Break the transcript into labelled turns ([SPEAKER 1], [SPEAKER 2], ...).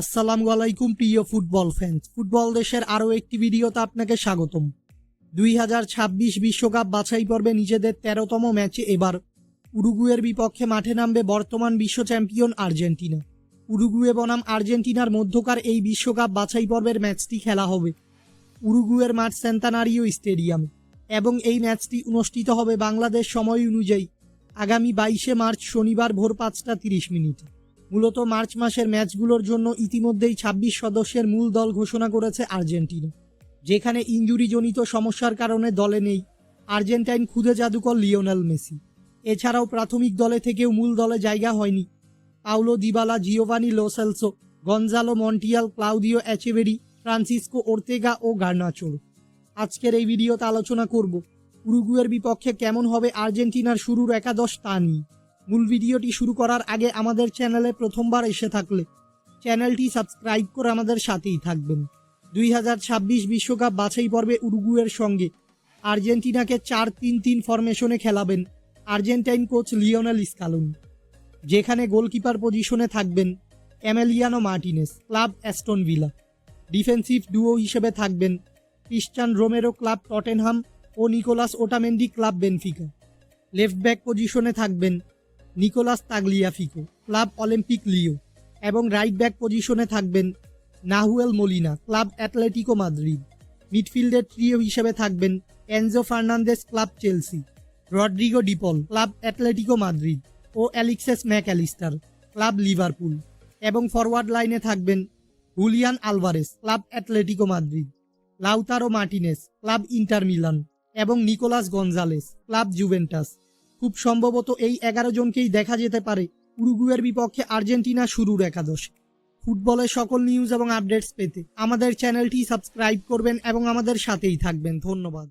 [SPEAKER 1] আসসালামু আলাইকুম, প্রিয় ফুটবল ফ্যান্স ফুটবল দেশের আরও একটি ভিডিওতে আপনাকে স্বাগতম। দুই হাজার ছাব্বিশ বিশ্বকাপ বাছাই পর্বে নিজেদের তেরোতম ম্যাচে এবার উরুগুয়ের বিপক্ষে মাঠে নামবে বর্তমান বিশ্ব চ্যাম্পিয়ন আর্জেন্টিনা। উরুগুয়ে বনাম আর্জেন্টিনার মধ্যকার এই বিশ্বকাপ বাছাই পর্বের ম্যাচটি খেলা হবে উরুগুয়ের মাঠ সেন্তানারিও স্টেডিয়ামে এবং এই ম্যাচটি অনুষ্ঠিত হবে বাংলাদেশ সময় অনুযায়ী আগামী বাইশে মার্চ শনিবার ভোর পাঁচটা তিরিশ মিনিটে। মূলত মার্চ মাসের ম্যাচগুলোর জন্য ইতিমধ্যেই ছাব্বিশ সদস্যের মূল দল ঘোষণা করেছে আর্জেন্টিনা, যেখানে ইঞ্জুরিজনিত সমস্যার কারণে দলে নেই আর্জেন্টাইন খুদে জাদুকর লিওনেল মেসি। এছাড়াও প্রাথমিক দলে থেকেও মূল দলে জায়গা হয়নি। Paulo Dybala, Giovani Lo Celso Gonzalo Montiel, Claudio Echeverri Francisco Ortega ও গার্নাচোর। আজকের এই ভিডিওতে আলোচনা করব, উরুগুয়ের বিপক্ষে কেমন হবে আর্জেন্টিনার শুরুর একাদশ তা নিয়ে। মূল ভিডিওটি শুরু করার আগে আমাদের চ্যানেলে প্রথমবার এসে থাকলে চ্যানেলটি সাবস্ক্রাইব করে আমাদের সাথেই থাকবেন। দুই হাজার ছাব্বিশ বিশ্বকাপ বাছাই পর্বে উরুগুয়ের সঙ্গে আর্জেন্টিনাকে চার তিন তিন ফরমেশনে খেলাবেন আর্জেন্টাইন কোচ লিওনেল স্কালুনি, যেখানে গোলকিপার পজিশনে থাকবেন Emiliano Martinez, club Aston Villa. Defensive duo হিসেবে থাকবেন ক্রিশ্চান রোমেরো, ক্লাব টটেনহাম ও Nicolas Otamendi, club Benfica. Left back পজিশনে থাকবেন Nicolas Tagliafico, club Olympique Lyon এবং রাইট ব্যাক পজিশনে থাকবেন Nahuel Molina, club Atletico Madrid. মিডফিল্ডের trio হিসেবে থাকবেন Enzo Fernandez club Chelsea. Rodrigo De Paul, club Atletico Madrid ও Alexis Mac Allister, club Liverpool এবং forward লাইনে থাকবেন Julian Alvarez, club Atletico Madrid, Lautaro Martinez, club Inter Milan এবং Nicolas Gonzalez club Juventus. খুব সম্ভবত এই এগারো জনকেই দেখা যেতে পারে। উরুগুয়ের বিপক্ষে আর্জেন্টিনা শুরুর একাদশ। ফুটবলের সকল নিউজ এবং আপডেটস পেতে আমাদের চ্যানেলটি সাবস্ক্রাইব করবেন এবং আমাদের সাথেই থাকবেন। ধন্যবাদ।